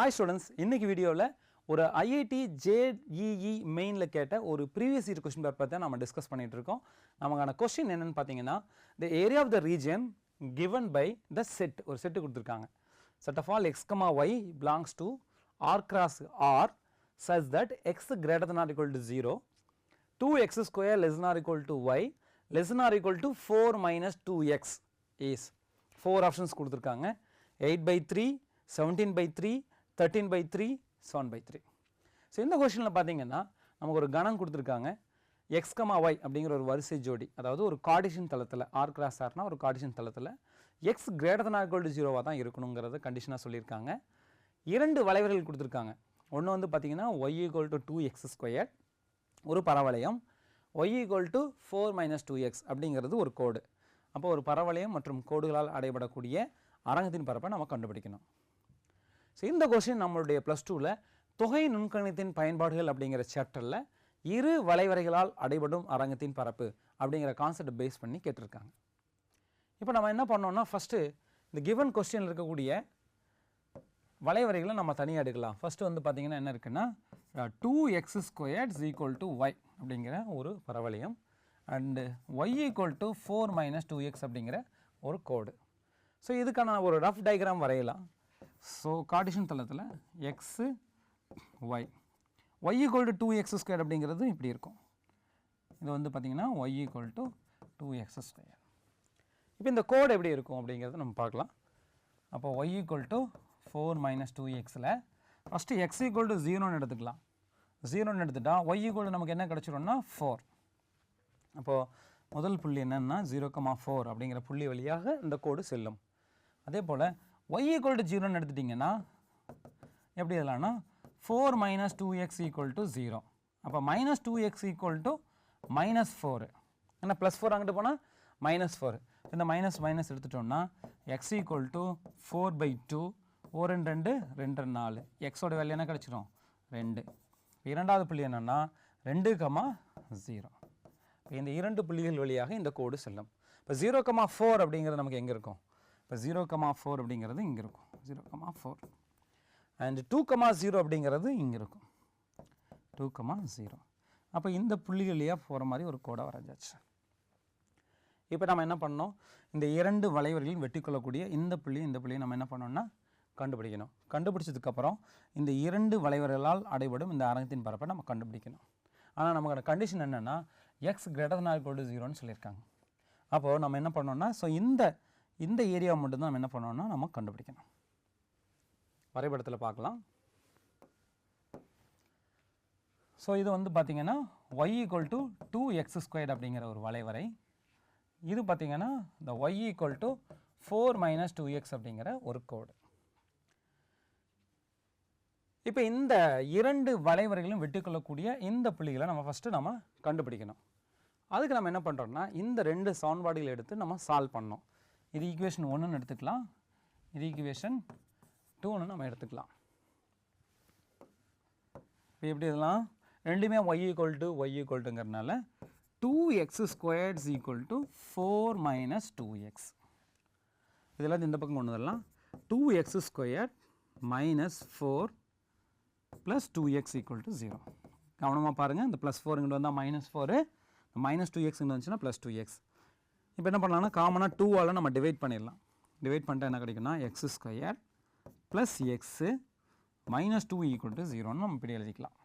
Hi students இன்னைக்கு வீடியோவில் ஒரு ஐஐடி ஜேஇஇ மெயினில் கேட்ட ஒரு ப்ரீவியஸ் இயர் கொஸ்டின் பேப்பர் தான் நம்ம டிஸ்கஸ் பண்ணிகிட்டு இருக்கோம். நமக்கான கொஸ்டின் என்னென்னு பார்த்தீங்கன்னா the area of the region given by the set ஒரு செட்டு கொடுத்துருக்காங்க. Set of all x comma y belongs to R cross R such that x greater than or equal to 0 2x square less than or equal to y less or or equal to 4 minus 2x is 4 options கொடுத்துருக்காங்க. Eight by three seventeen by three 13 by 3 7 by 3 so இந்த கொஷனில் பார்த்தீங்கன்னா நமக்கு ஒரு கணம் கொடுத்துருக்காங்க. X comma Y அப்படிங்கிற ஒரு வரிசை ஜோடி அதாவது ஒரு கார்டிஷன் தளத்தில் ஆர் கிராஸ் ஆர்னா ஒரு கார்டிஷன் தளத்தில் எக்ஸ் கிரேட்டர் தன் ஆர் ஜீரோவாக தான் இருக்கணுங்கிறத கண்டிஷனாக சொல்லியிருக்காங்க. இரண்டு வளைவர்கள் கொடுத்துருக்காங்க. ஒன்று வந்து பார்த்தீங்கன்னா y equal to two x square ஒரு பரவளையம் y equal to four minus two x அப்படிங்கிறது ஒரு கோடு. அப்போ ஒரு பரவளையம் மற்றும் கோடுகளால் அடைபடக்கூடிய அரங்கத்தின் பரப்பை நம்ம கண்டுபிடிக்கணும். ஸோ இந்த கொஸ்டின் நம்மளுடைய ப்ளஸ் டூவில் தொகை நுண்கணித்தின் பயன்பாடுகள் அப்படிங்கிற சாப்டரில் இரு வளைவரைகளால் அடைபடும் அரங்கத்தின் பரப்பு அப்படிங்கிற கான்செப்டை பேஸ் பண்ணி கேட்டிருக்காங்க. இப்போ நம்ம என்ன பண்ணோம்னா ஃபஸ்ட்டு இந்த கிவன் கொஸ்டினில் இருக்கக்கூடிய வளைவரைகளை நம்ம தனியாக எடுக்கலாம். ஃபஸ்ட்டு வந்து பார்த்திங்கன்னா என்ன இருக்குன்னா two x squared is equal to y அப்படிங்கிற ஒரு பரவளையம் and y equal to four minus two x அப்படிங்கிற ஒரு கோடு ஸோ இதுக்கான ஒரு ரஃப் டயக்ராம் வரையலாம். ஸோ கார்டிஷன் தளத்தில் x y y equal to two x square அப்படிங்கிறது இப்படி இருக்கும். இது வந்து பார்த்திங்கன்னா y equal to two x square இப்போ இந்த கோடு எப்படி இருக்கும் அப்படிங்கிறத நம்ம பார்க்கலாம். அப்போ y equal to four minus two எக்ஸில் ஃபஸ்ட்டு எக்ஸ் ஈக்குவல் டு ஜீரோன்னு எடுத்துக்கலாம். ஜீரோன்னு எடுத்துட்டால் ஒய் ஈக்குவல் நமக்கு என்ன கிடச்சிரும்னா ஃபோர் அப்போது முதல் புள்ளி என்னென்னா ஜீரோ கமா ஃபோர் அப்படிங்கிற புள்ளி வழியாக இந்த கோடு செல்லும். அதே போல் ஒய் ஈக்குவல் டு ஜீரோன்னு எடுத்துட்டீங்கன்னா எப்படி எழுதலாம்னா four minus two x equal to zero அப்போ minus two x equal to minus four ஏன்னா ப்ளஸ் ஃபோர் அங்கிட்டு போனால் மைனஸ் ஃபோர் இந்த மைனஸ் மைனஸ் எடுத்துட்டோம்னா x equal to four by two ஓ ரெண்டு ரெண்டு ரெண்டு நாலு. எக்ஸோட வேல்யூ என்ன கிடச்சிரும்? ரெண்டு. இரண்டாவது புள்ளி என்னென்னா ரெண்டு கமா ஜீரோ இந்த இரண்டு புள்ளிகள் வழியாக இந்த கோடு செல்லும். இப்போ ஜீரோ கமா ஃபோர் அப்படிங்கிறது நமக்கு எங்கே இருக்கும்? இப்போ ஜீரோ கமா ஃபோர் அப்படிங்கிறது இங்கே இருக்கும். Zero comma four and two comma zero அப்படிங்கிறது இங்கே இருக்கும். டூ கமா ஜீரோ அப்போ இந்த புள்ளிகளையாக போகிற மாதிரி ஒரு கோடை வரைஞ்சாச்சு. இப்போ நம்ம என்ன பண்ணோம் இந்த இரண்டு வளைவர்களையும் வெட்டிக்கொள்ளக்கூடிய இந்த புள்ளி இந்த புள்ளியை நம்ம என்ன பண்ணோம்னா கண்டுபிடிக்கணும். கண்டுபிடிச்சதுக்கப்புறம் இந்த இரண்டு வளைவர்களால் அடைபடும் இந்த அரங்கத்தின் பரப்பை நம்ம கண்டுபிடிக்கணும். ஆனால் நமக்கான கண்டிஷன் என்னென்னா எக்ஸ் கிரேட்டர் than equal ஜீரோன்னு சொல்லியிருக்காங்க. அப்போது நம்ம என்ன பண்ணோம்னா ஸோ இந்த இந்த ஏரியா மட்டும்தான் நம்ம என்ன பண்ணோம்னா நம்ம கண்டுபிடிக்கணும். வரைபடத்தில் பார்க்கலாம். ஸோ இது வந்து பார்த்திங்கன்னா y equal to two x squared அப்படிங்கிற ஒரு வளைவரை. இது பார்த்திங்கன்னா இந்த y equal to four minus two x அப்படிங்கிற ஒரு கோடு. இப்போ இந்த இரண்டு வளைவரைகளும் வெட்டுக்கொள்ளக்கூடிய இந்த புள்ளிகளை நம்ம ஃபஸ்ட்டு நம்ம கண்டுபிடிக்கணும். அதுக்கு நம்ம என்ன பண்ணுறோம்னா இந்த ரெண்டு சமன்பாடுகளை எடுத்து நம்ம சால்வ் பண்ணோம் இது ஈக்குவேஷன் ஒன்றுன்னு எடுத்துக்கலாம். இது ஈக்குவேஷன் டூன்னு நம்ம எடுத்துக்கலாம். இப்போ எப்படி இதெல்லாம் ரெண்டுமே y equal to y equal டுங்கிறதுனால two x squares equal to four minus two x இதெல்லாம் இந்த பக்கம் கொண்டு வரலாம். Two x square minus four plus two x equal to zero கவனமாக பாருங்கள் இந்த ப்ளஸ் ஃபோருங்கிட்டு வந்தால் minus four minus two x இங்கே வந்துச்சுன்னா ப்ளஸ் டூ எக்ஸ் இப்போ என்ன பண்ணலாம்னா காமனாக டூவால் நம்ம டிவைட் பண்ணிடலாம். டிவைட் பண்ணிட்டா என்ன கிடைக்குன்னா x square plus x minus two equal to ஜீரோன்னு நம்ம இப்படி எழுதிக்கலாம்.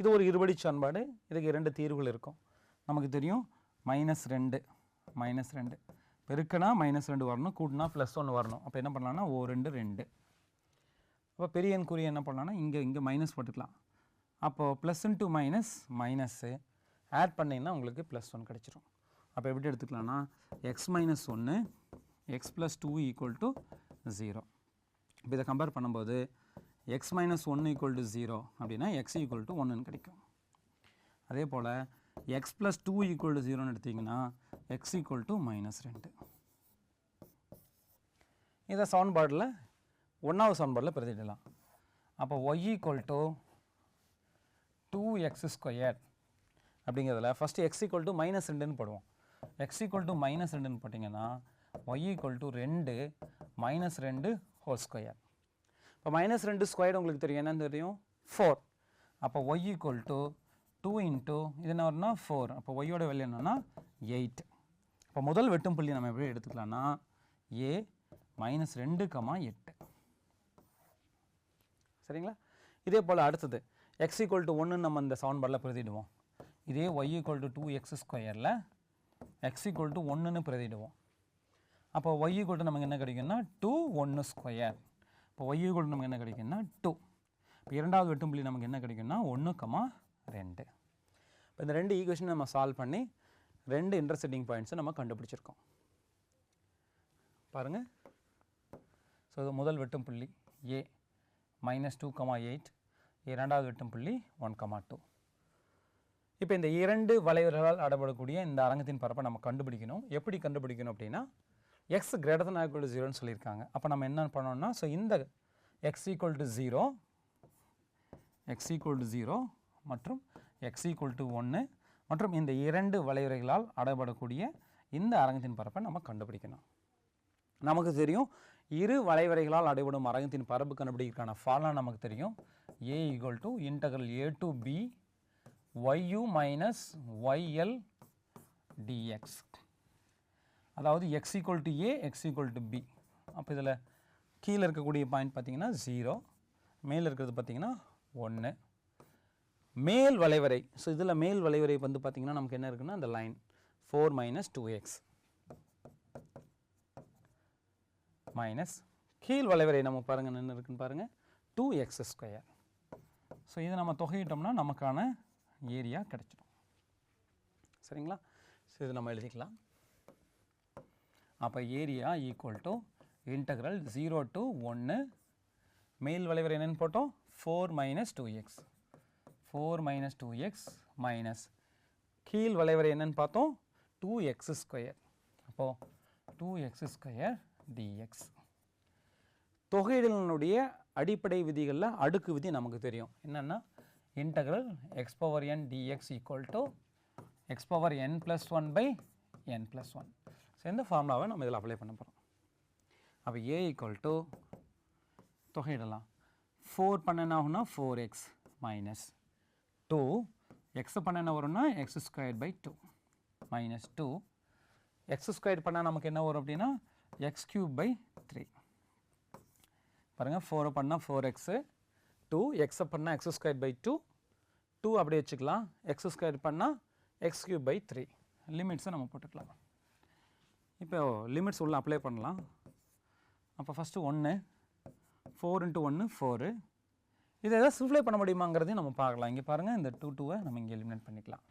இது ஒரு இருபடி சன்பாடு இதுக்கு இரண்டு தீர்வுகள் இருக்கும். நமக்கு தெரியும் மைனஸ் ரெண்டு மைனஸ் ரெண்டு. பெருக்கனா மைனஸ் ரெண்டு வரணும் கூட்டினா ப்ளஸ் ஒன்று வரணும். அப்போ என்ன பண்ணலாம்னா ஓ ரெண்டு ரெண்டு. அப்போ பெரிய எண் குறி என்ன பண்ணலாம்னா இங்கே இங்கே மைனஸ் போட்டுக்கலாம். அப்போது plus into minus minus add பண்ணிங்கன்னா உங்களுக்கு ப்ளஸ் ஒன் கிடச்சிரும். அப்போ எப்படி எடுத்துக்கலாம்னா எக்ஸ் மைனஸ் ஒன்று x plus two equal to zero இப்போ இதை கம்பேர் பண்ணும்போது எக்ஸ் மைனஸ் ஒன்று ஈக்குவல் டு ஜீரோ அப்படின்னா எக்ஸ் ஈக்குவல் டு ஒன்றுன்னு கிடைக்கும். அதே போல் x plus two equal to ஜீரோன்னு எடுத்திங்கன்னா எக்ஸ் ஈக்குவல் டு மைனஸ் ரெண்டு. இதை சவுண்ட்பார்டில் ஒன்றாவது சவுண்ட்பார்டில் பிரதிடலாம் அப்போ y equal to two x square அப்படிங்கிறதுல first x equal to minus ரெண்டுன்னு போடுவோம். எக்ஸ் ஈக்குவல் டு மைனஸ் ரெண்டுன்னு போட்டிங்கன்னா ஒய் ஈக்குவல் டு ரெண்டு மைனஸ் ரெண்டு ஹோல் ஸ்கொயர் இப்போ மைனஸ் ரெண்டு ஸ்கொயர் உங்களுக்கு தெரியும். என்னன்னு தெரியும்? ஃபோர் அப்போ y equal to two into இது என்ன வரும்னா ஃபோர் அப்போ ஒய்யோட வெளியே என்னென்னா எயிட் இப்போ முதல் வெட்டும் புள்ளி நம்ம எப்படி எடுத்துக்கலாம்னா ஏ மைனஸ் ரெண்டு கமா எட்டு. சரிங்களா? இதே போல் அடுத்தது. எக்ஸ் ஈக்குவல் டு ஒன்று நம்ம இந்த சவுண்ட்பாடில் பிரதிடுவோம் இதே y equal to two x ஸ்கொயரில் x equal to ஒன்றுன்னு பிரதிடுவோம் அப்போ ஒய் ஈக்குவல் டு நமக்கு என்ன கிடைக்கும்னா டூ ஒன்று ஸ்கொயர் இப்போ ஒய் ஈக்குவல் டு நமக்கு என்ன கிடைக்கும்னா டூ இப்போ இரண்டாவது வெட்டும் புள்ளி நமக்கு என்ன கிடைக்கும்னா ஒன்று கமா ரெண்டு. இப்போ இந்த ரெண்டு ஈக்குவேஷன் நம்ம சால்வ் பண்ணி ரெண்டு இன்டர்செட்டிங் பாயிண்ட்ஸை நம்ம கண்டுபிடிச்சிருக்கோம். பாருங்கள் ஸோ இது முதல் வெட்டும் புள்ளி A minus two comma eight இரண்டாவது வெட்டும் புள்ளி ஒன் கமா டூ இப்போ இந்த இரண்டு வளைவுகளால் அடப்படக்கூடிய இந்த அரங்கத்தின் பரப்பை நம்ம கண்டுபிடிக்கணும். எப்படி கண்டுபிடிக்கணும் அப்படின்னா x greater than equal to ஜீரோன்னு சொல்லியிருக்காங்க. அப்போ நம்ம என்ன பண்ணோம்னா ஸோ இந்த x equal to zero x equal to zero மற்றும் எக்ஸ் ஈக்குவல் டு ஒன்று மற்றும் இந்த இரண்டு வளைவுரைகளால் அடைபடக்கூடிய இந்த அரங்கத்தின் பரப்பை நம்ம கண்டுபிடிக்கணும். நமக்கு தெரியும் இரு வளைவரைகளால் அடைபடும் அரங்கத்தின் பரப்பு கண்டுபிடிக்கிறதுக்கான ஃபார்முலா நமக்கு தெரியும். A equal to integral a to b y u minus y l d x அதாவது x equal to a x equal to b அப்போ இதில் கீழே இருக்கக்கூடிய பாயிண்ட் பார்த்தீங்கன்னா ஜீரோ மேலே இருக்கிறது பார்த்தீங்கன்னா ஒன்று மேல் வளைவரை ஸோ இதில் மேல் வளைவரை வந்து பார்த்தீங்கன்னா நமக்கு என்ன இருக்குன்னா அந்த line four minus two x minus கீழ் வளைவரை நம்ம பாருங்கள் என்ன இருக்குன்னு பாருங்கள் டூ எக்ஸ் ஸ்கொயர் ஸோ இதை நம்ம தொகையிட்டோம்னா நமக்கான ஏரியா கிடச்சிடும். சரிங்களா? ஸோ இது நம்ம எழுதிக்கலாம். அப்போ area equal to integral zero to ஒன்று மேல் வளைவர் என்னென்னு போட்டோம்? Four minus two x four minus two x minus கீழ் வளைவர் என்னன்னு பார்த்தோம்? டூ எக்ஸ் ஸ்கொயர் அப்போது two x square d x தொகையிடலினுடைய அடிப்படை விதிகளில் அடுக்கு விதி நமக்கு தெரியும். என்னென்னா integral x power n d x equal to x power n plus one by n plus one so இந்த ஃபார்முலாவை நம்ம இதில் அப்ளை பண்ண போகிறோம் அப்போ ஏ ஈக்குவல் டு தொகையிடலாம். ஃபோர் பண்ண என்ன ஆகும்னா four x minus two x பண்ண என்ன வரும்னா x square by two minus two x square பண்ணால் நமக்கு என்ன வரும் அப்படின்னா எக்ஸ் கியூப் பை த்ரீ பாருங்கள் ஃபோர் பண்ணால் ஃபோர் எக்ஸு டூ எக்ஸை பண்ணால் x square by two two அப்படியே வச்சுக்கலாம். எக்ஸ் ஸ்கொயர் பண்ணால் எக்ஸ் கியூப் பை த்ரீ லிமிட்ஸை நம்ம போட்டுக்கலாம். இப்போ லிமிட்ஸ் உள்ளே அப்ளை பண்ணலாம். அப்போ ஃபஸ்ட்டு ஒன்று ஃபோர் இன்ட்டு ஒன்று ஃபோரு இதை எதாவது சிம்ப்ளை பண்ண முடியுமாங்கிறதையும் நம்ம பார்க்கலாம். இங்கே பாருங்கள் இந்த டூ டூவை நம்ம இங்கே எலிமினேட் பண்ணிக்கலாம்.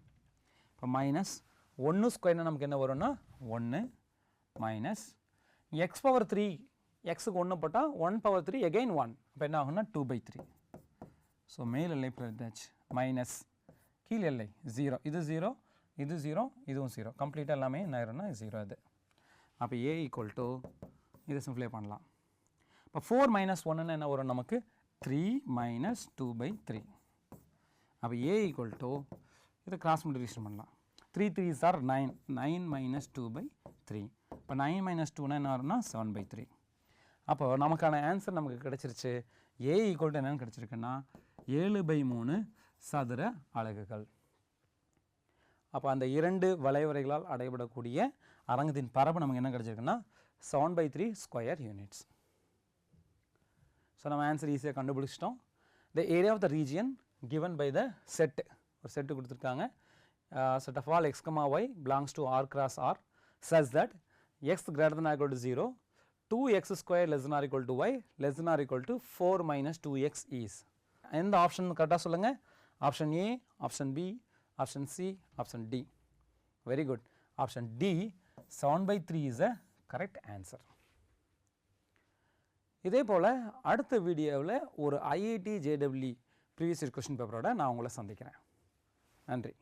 இப்போ மைனஸ் ஒன்று ஸ்கொயர்னா நமக்கு என்ன வரும்னா ஒன்று மைனஸ் எக்ஸ் பவர் த்ரீ எக்ஸுக்கு ஒன்று போட்டால் one power three again one அப்போ என்ன ஆகும்னா two by three so male எல்லை பிரதாச்சு மைனஸ் கீழ் எல்லை ஜீரோ இது ஜீரோ இது ஜீரோ இதுவும் ஜீரோ கம்ப்ளீட்டாக எல்லாமே என்ன ஆயிரும்னா ஜீரோ அது. அப்போ ஏ ஈக்குவல் டு இதை சிம்ப்ளை பண்ணலாம். இப்போ ஃபோர் மைனஸ் ஒன்றுன்னு என்ன வரும் நமக்கு? Three minus two by three அப்போ ஏ ஈக்குவல் டு இதை கிராஸ் மல்டிபிகேஷன் பண்ணலாம். Three three sir nine nine minus two by three இப்போ நைன் மைனஸ் டூனா என்ன வரும்னா செவன் பை த்ரீ அப்போ நமக்கான ஆன்சர் நமக்கு கிடச்சிருச்சு. ஏ ஈக்குவல் டு என்னென்னு கிடச்சிருக்குன்னா ஏழு பை மூணு சதுர அலகுகள். அப்போ அந்த இரண்டு வளைவரைகளால் அடைபடக்கூடிய அரங்கத்தின் பரப்பு நமக்கு என்ன கிடச்சிருக்குன்னா seven by three square units so நம்ம ஆன்சர் ஈஸியாக கண்டுபிடிச்சிட்டோம். The area of the region given by the set ஒரு செட்டு கொடுத்துருக்காங்க. Set of all x comma y belongs to R cross R such that x greater than or equal to 0 2x square less than or equal to y less than or equal to 4 minus 2x is. எந்த option கரெக்டாக சொல்லுங்கள் option A option B option C option D very good option D seven by three is a correct answer இதே போல் அடுத்த வீடியோவில் ஒரு IIT JW previous question பேப்பரோட நான் உங்களை சந்திக்கிறேன். நன்றி.